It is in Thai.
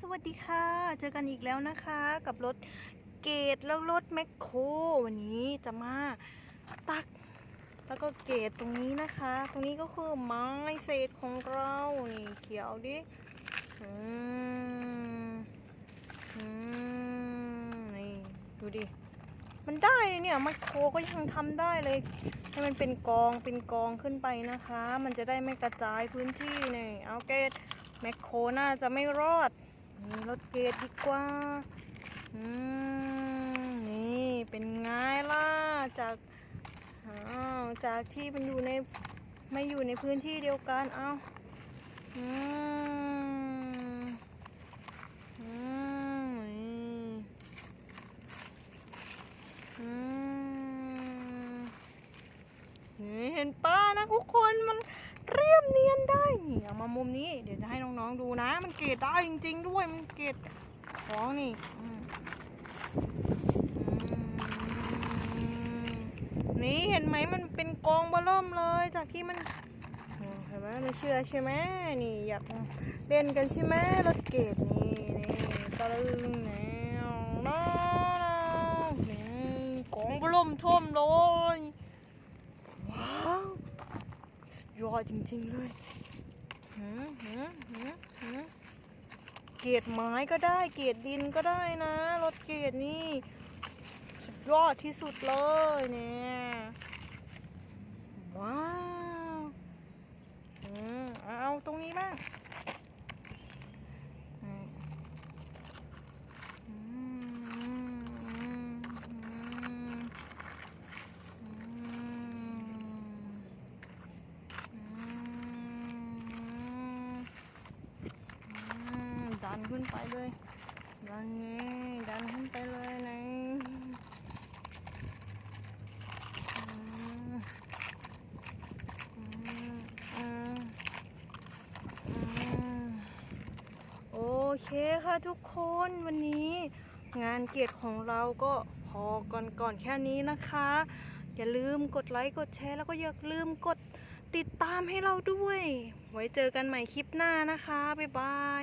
สวัสดีค่ะ เจอกันอีกแล้วนะคะ กับรถเกตแล้วรถแมคโครวันนี้จะมาตัก แล้วก็เกตตรงนี้นะคะ ตรงนี้ก็คือไม้เศษของเรานี่เขียวดิอืมอืมนี่ดูดิมันได้เลยเนี่ยแมคโครก็ยังทำได้เลยให้มันเป็นกองเป็นกองขึ้นไปนะคะ มันจะได้ไม่กระจายพื้นที่นี่เอาเกตแมคโครน่าจะไม่รอด นี่รถเกตดีกว่า อืม นี่เป็นไงล่ะ จากอ้าวจากที่มันอยู่ในไม่อยู่ในพื้นที่เดียวกันเอาอืม อืม อืมนี่เห็นป้านะทุกคนมันเรียบเนียนได้นี่เอามามุมนี้ เดี๋ยวจะให้น้องๆดูนะ มันเกตได้จริง ๆ ด้วย มันเกตของนี่นี่เห็นไหมมันเป็นกองบอเริ่มเลย จากที่มันเห็นไหมไม่เชื่อใช่ไหมนี่อยากเล่นกันใช่ไหมรถเกตนี่นี่ตะลึงแนวน้าวนี่กองบอเริ่มท่วมเลยว้าว สุดยอดจริงๆเลย เกตไม้ก็ได้ เกตดินก็ได้นะรถเกตนี่สุดยอดที่สุดเลยเนี่ยว้าว อืมเอาตรงนี้บ้างอืมอืมอืมอืมอืมดัน ขึ้นไปเลยดันนี้ดันขึ้นไปเลยนะอืมอืมอืมอืมโอเคค่ะทุกคนวันนี้ งานเกียรติของเราก็พอก่อนก่อนแค่นี้นะคะ อย่าลืมกดไลค์กดแชร์แล้วก็อย่าลืมกดติดตามให้เราด้วย ไว้เจอกันใหม่คลิปหน้านะคะ บ๊ายบาย